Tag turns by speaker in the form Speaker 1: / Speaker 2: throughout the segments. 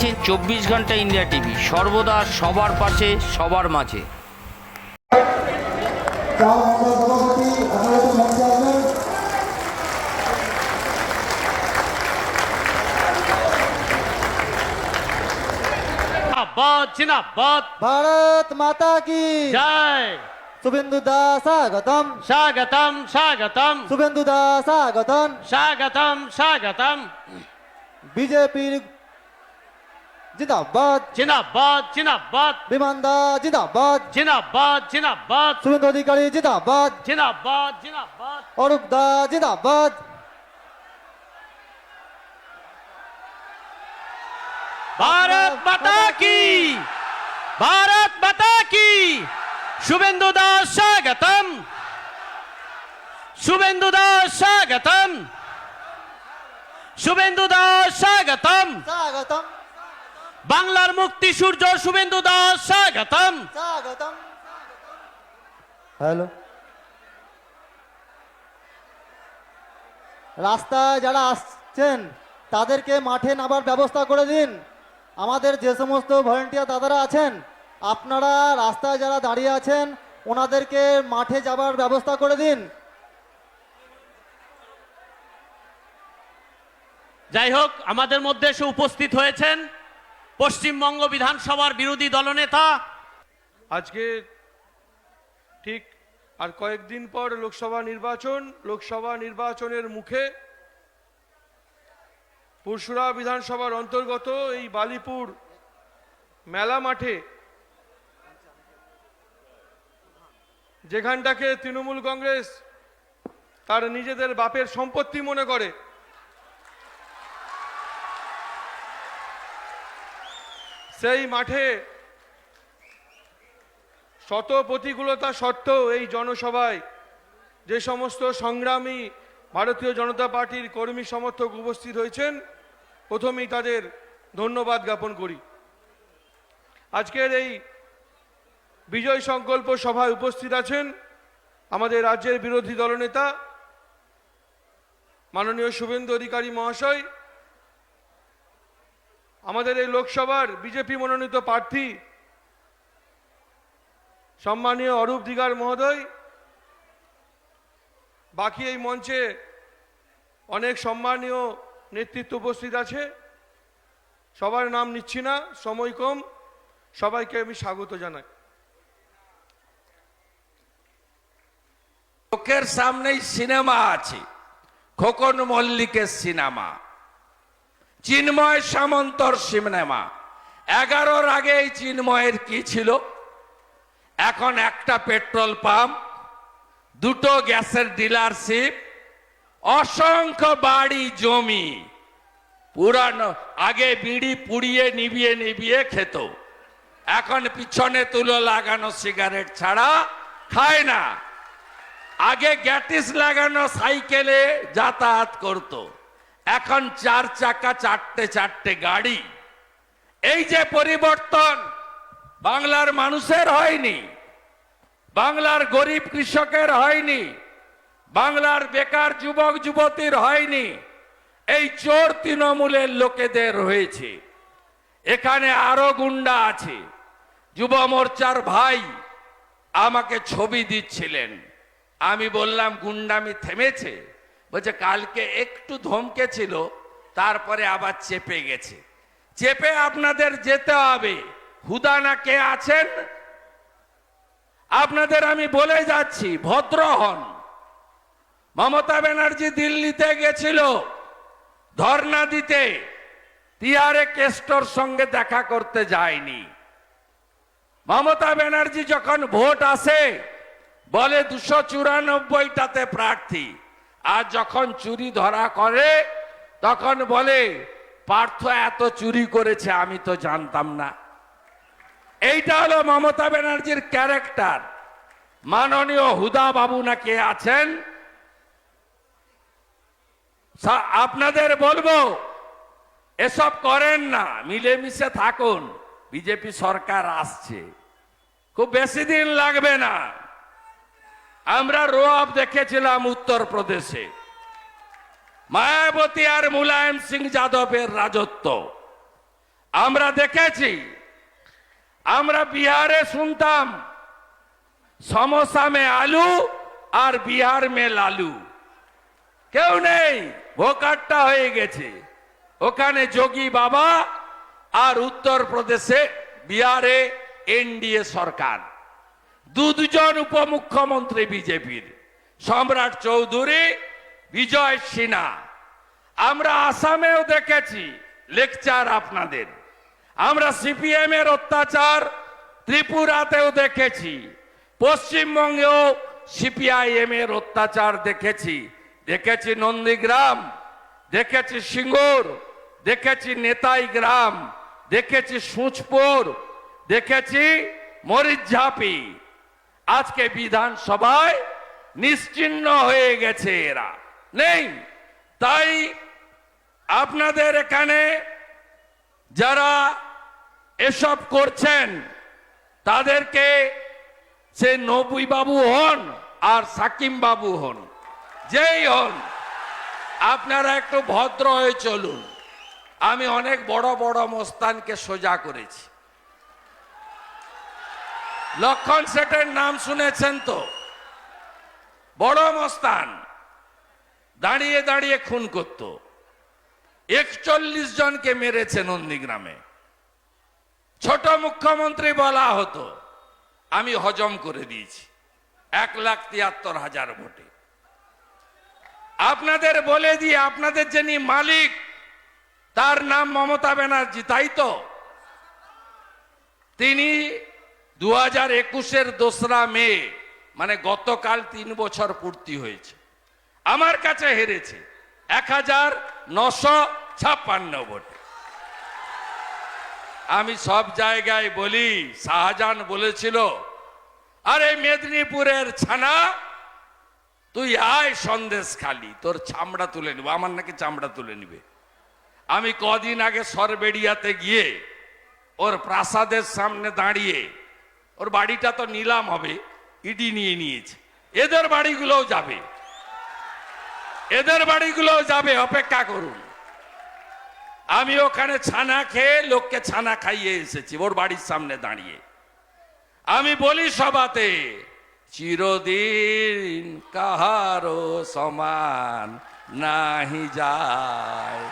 Speaker 1: দেখছেন চব্বিশ ঘণ্টা ইন্ডিয়া টিভি। সর্বদা সবার পাশে সবার মাঝে।
Speaker 2: ভারত মাতা
Speaker 3: কি?
Speaker 2: জয়। শুভেন্দু দা
Speaker 3: স্বাগতম। স্বাগতম
Speaker 2: স্বাগতম। শুভেন্দু দা
Speaker 3: স্বাগতম। স্বাগতম
Speaker 2: স্বাগতম। বিজেপির
Speaker 3: জিন্দাবাদ জিন্দাবাদ
Speaker 2: জিন্দাবাদ বিমানদা জিন্দাবাদ
Speaker 3: জিন্দাবাদ জিন্দাবাদ
Speaker 2: সুমেন্দ্র অধিকারী জিন্দাবাদ
Speaker 3: জিন্দাবাদ জিন্দাবাদ
Speaker 2: অরূপ দা জিন্দাবাদ
Speaker 3: ভারত মাতা কি? ভারত মাতা কি? শুভেন্দু দাস স্বাগতম। শুভেন্দু দাস স্বাগতম। শুভেন্দু দাস স্বাগতম।
Speaker 2: স্বাগতম।
Speaker 3: বাংলার মুক্তি সূর্য শুভেন্দু দাস স্বাগতম।
Speaker 2: স্বাগতম। হ্যালো। রাস্তায় যারা আসছেন তাদেরকে মাঠে নামার ব্যবস্থা করে দিন। আমাদের যে সমস্ত ভলেন্টিয়ার দাদারা আছেন আপনারা রাস্তায় যারা দাঁড়িয়ে আছেন ওনাদেরকে মাঠে যাবার ব্যবস্থা করে দিন।
Speaker 3: যাই হোক আমাদের মধ্যে সে উপস্থিত হয়েছেন পশ্চিমবঙ্গ বিধানসভার বিরোধী দলনেতা।
Speaker 4: আজকে ঠিক আর কয়েকদিন পর লোকসভা নির্বাচন, লোকসভা নির্বাচনের মুখে পুরসুরা বিধানসভার অন্তর্গত এই বালিপুর মেলা মাঠে যেখানটাকে তৃণমূল কংগ্রেস তার নিজেদের বাপের সম্পত্তি মনে করে সেই মাঠে শত প্রতিকূলতা সত্ত্বেও এই জনসভায় যে সমস্ত সংগ্রামী ভারতীয় জনতা পার্টির কর্মী সমর্থক উপস্থিত হয়েছেন, প্রথমেই তাদের ধন্যবাদ জ্ঞাপন করি। আজকের এই বিজয় সংকল্প সভায় উপস্থিত আছেন আমাদের রাজ্যের বিরোধী দলনেতা মাননীয় শুভেন্দু অধিকারী মহাশয় আমাদের এই লোকসভার বিজেপি মনোনীত প্রার্থী সম্মানীয় অরূপ দিগার মহোদয়, বাকি এই মঞ্চে অনেক সম্মানীয় নেতৃত্ব উপস্থিত আছে। সবার নাম নিচ্ছি না, সময় কম। সবাইকে আমি স্বাগত জানাই।
Speaker 5: চোখের সামনেই সিনেমা আছে, খোকন মল্লিকের সিনেমা। চিন্ময় সামন্তর সিনেমা। এগারোর আগে এই চিন্ময়ের কি ছিল? এখন একটা পেট্রোল পাম্প, দুটো গ্যাসের ডিলারশিপ, অসংখ্য বাড়ি, জমি। পুরানো, আগে বিড়ি পুড়িয়ে নিবিয়ে নিবিয়ে খেত। এখন পিছনে তুলো লাগানো সিগারেট ছাড়া খায় না। আগে গ্যাটিস লাগানো সাইকেলে যাতায়াত করত। এখন চার চাকা, চারটে চারটে গাড়ি। এই যে পরিবর্তন, বাংলার মানুষের হয়নি, বাংলার গরিব কৃষকের হয়নি, বাংলার বেকার যুবক, যুবতীর হয়নি, এই চোর তৃণমূলের লোকেদের হয়েছে। এখানে আরও গুন্ডা আছে। যুব মোর্চার ভাই আমাকে ছবি দিচ্ছিলেন। আমি বললাম, গুন্ডামি থেমেছে? বলছে, কালকে একটু ধমকে ছিল, তারপরে আবার চেপে গেছে। চেপে আপনাদের যেতে হবে। হুদানা কে আছেন? আপনাদের আমি বলে যাচ্ছি, ভদ্র হন। মমতা ব্যানার্জি দিল্লিতে গেছিল, ধর্ণা দিতে। টিআরএ কেস্টর সঙ্গে দেখা করতে যায়নি। মমতা ব্যানার্জি যখন ভোট আসে, বলে দুশো চুরানব্বইটাতে প্রার্থী। আর যখন চুরি ধরা করে, তখন বলে, পার্থ এত চুরি করেছে, আমি তো জানতাম না। এইটা হলো মমতা ব্যানার্জির ক্যারেক্টার। মাননীয় হুদা বাবু নাকি আছেন? আপনাদের বলব, এসব করেন না, মিলেমিশে থাকুন। বিজেপি সরকার আসছে। খুব বেশি দিন লাগবে না। আমরা রোয়াব দেখেছিলাম উত্তরপ্রদেশে। মায়াবতী আর মুলায়ম সিং যাদবের রাজত্ব। আমরা দেখেছি, আমরা বিহারে শুনতাম সমোসা মে আলু আর বিহার মে লালু। কেউ নেই ভোকারটা হয়ে গেছে। ওখানে যোগী বাবা আর উত্তরপ্রদেশে বিহারে এনডিএ সরকার। দুজন উপমুখ্যমন্ত্রী বিজেপির। সম্রাট চৌধুরী, বিজয় সিনহা। আমরা আসামেও দেখেছি লেকচার আপনাদের। আমরা সিপিএম এর অত্যাচার ত্রিপুরাতেও দেখেছি। পশ্চিমবঙ্গেও সিপিআইএম এর অত্যাচার দেখেছি। দেখেছি নন্দীগ্রাম, দেখেছি সিঙ্গুর, দেখেছি নেতাই গ্রাম, দেখেছি সুচপুর, দেখেছি মরিচঝাপি। আজকে বিধানসভায় নিশ্চিহ্ন হয়ে গেছে এরা। নেই। তাই আপনাদের এখানে যারা এসব করছেন, তাদেরকে সে নবী বাবু হন আর সাকিম বাবু হন, যেই হন, আপনারা একটু ভদ্র হয়ে চলুন। আমি অনেক বড় বড় মস্তানকে সোজা করেছি। লক্ষণ সেটের নাম শুনেছেন তো। বড় মস্তান। দাঁড়িয়ে দাঁড়িয়ে খুন করত। একচল্লিশ জনকে মেরেছে নন্দীগ্রামে। ছোট মুখ্যমন্ত্রী বলা হতো, আমি হজম করে দিয়েছি। এক লাখ তিয়াত্তর হাজার ভোটে। আপনাদের বলে দিয়ে আপনাদের যিনি মালিক, তার নাম মমতা ব্যানার্জি, তাই তো? তিনি দু হাজার একুশের দোসরা মে মানে গতকাল তিন বছর পূর্তি হয়েছে। আমার কাছে হেরেছে এক হাজার নশো ছাপ্পান্ন আমি সব জায়গায় বলি, শাহজাহান বলেছিল, আরে মেদিনীপুরের ছানা, তুই আয় সন্দেশ খালি, তোর চামড়া তুলে নিব, আমার নাকি চামড়া তুলে নিবে। আমি কদিন আগে সরবেড়িয়াতে গিয়ে ওর প্রাসাদের সামনে দাঁড়িয়ে ওর বাড়িটা তো নিলাম হবে, ইডি নিয়ে নিয়েছে। এদের বাড়িগুলোও যাবে। এদের বাড়িগুলোও যাবে, অপেক্ষা করুন। আমি ওখানে ছানা খেয়ে লোককে ছানা খাইয়ে এসেছি, ওর বাড়ির সামনে দাঁড়িয়ে। আমি বলি সবাতে চিরদিন কাহারো সমান নাহি যায়।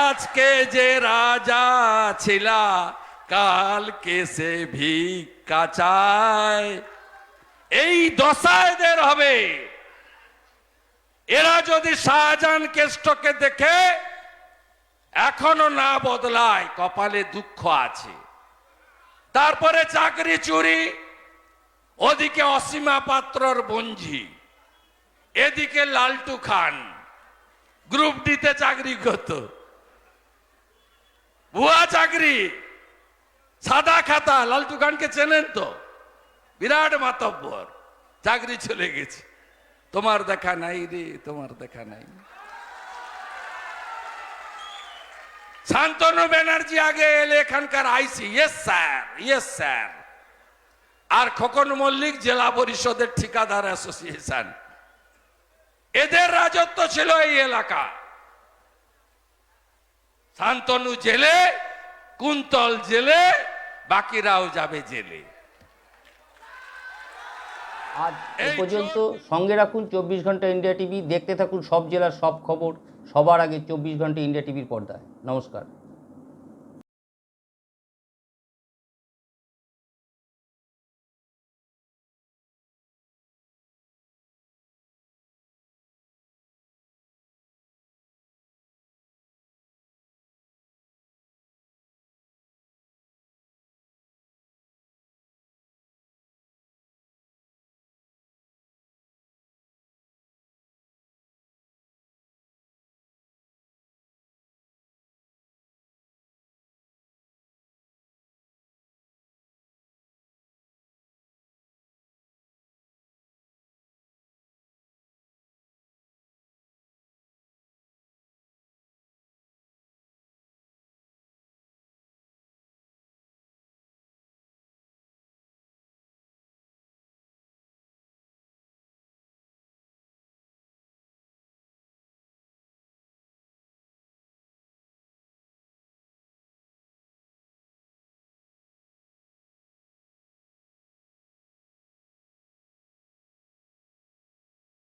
Speaker 5: আজকে যে রাজা ছিলা কালকে সে ভিক্ষা চায়। এই দশা এদের হবে। এরা যদি শাহজাহান কেষ্টকে দেখে, এখনও না বদলায়, কপালে দুঃখ আছে। তারপরে চাকরি চুরি, ওদিকে অসীমা পাত্রর বঞ্জি, এদিকে লালটু খান, গ্রুপ ডিতে চাকরি করত ভুয়া চাকরি। সাদা খাতা, লালটু খানকে চেনেন তো? বিরাট মাতব্বর। চাকরি চলে গেছে। তোমার দেখা নাই রে, তোমার দেখা নাই। শান্তনু ব্যানার্জি আগে এলে এখানকার IC. Yes sir yes sir আর খোকন মল্লিক জেলা পরিষদের ঠিকাদার অ্যাসোসিয়েশন। এদের রাজত্ব ছিল এই এলাকা। শান্তনু জেলে কুন্তল জেলে বাকিরাও যাবে জেলে।
Speaker 6: আজ এ পর্যন্ত সঙ্গে রাখুন চব্বিশ ঘণ্টা ইন্ডিয়া টিভি দেখতে থাকুন সব জেলার সব খবর সবার আগে চব্বিশ ঘণ্টা ইন্ডিয়া টিভির পর্দায়। নমস্কার।